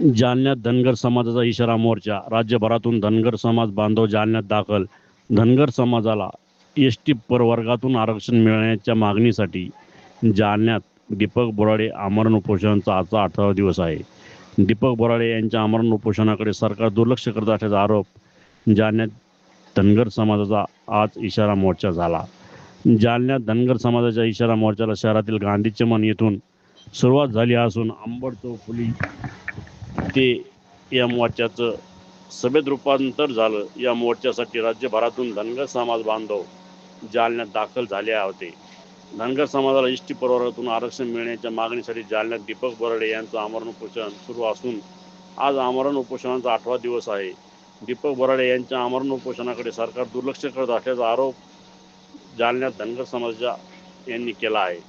जालन्यात धनगर समाजाचा इशारा मोर्चा राज्यभरातून धनगर समाज बांधव जालन्यात दाखल. धनगर समाजाला एस टी प्रवर्गातून आरक्षण मिळण्याच्या मागणीसाठी जालन्यात दीपक बोराडे आमरण उपोषणाचा आजचा अठरावा दिवस आहे. दीपक बोराडे यांच्या आमरण उपोषणाकडे सरकार दुर्लक्ष करत असल्याचा आरोप जालन्यात धनगर समाजाचा आज इशारा मोर्चा झाला. जालन्यात धनगर समाजाच्या इशारा मोर्चाला शहरातील गांधी चमन येथून सुरुवात झाली असून आंबड चौफुली ते या मोर्चाचं सभेत रूपांतर झालं. या मोर्चासाठी राज्यभरातून धनगर समाज बांधव जालन्यात दाखल झाले होते. धनगर समाजाला इष्टी प्रवर्गातून आरक्षण मिळण्याच्या मागणीसाठी जालन्यात दीपक बोराडे यांचं आमरण उपोषण सुरू असून आज आमरण उपोषणाचा आठवा दिवस आहे. दीपक बराडे यांच्या आमरण उपोषणाकडे सरकार दुर्लक्ष करत असल्याचा आरोप जालन्यात धनगर समाजाच्या यांनी केला आहे.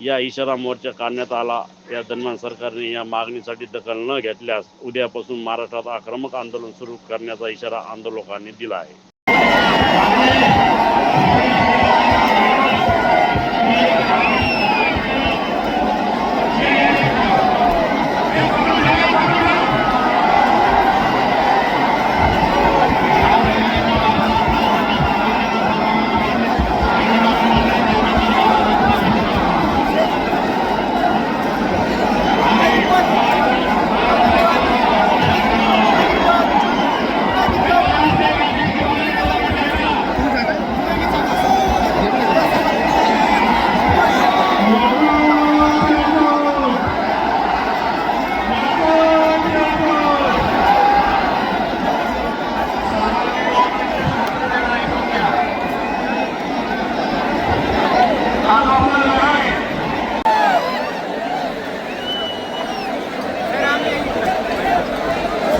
या इशारा मोर्चा काढण्यात आला. या दरम्यान सरकारने या मागणीसाठी दखल न घेतल्यास उद्यापासून महाराष्ट्रात आक्रमक आंदोलन सुरू करण्याचा इशारा आंदोलकांनी दिला आहे.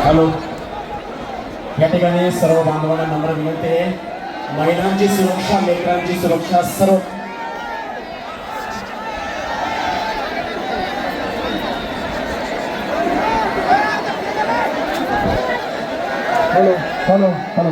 हॅलो या ठिकाणी सर्व बांधवांना नम्र विनंती आहे. महिलांची सुरक्षा लेकरांची सुरक्षा सर्व हॅलो हॅलो हॅलो.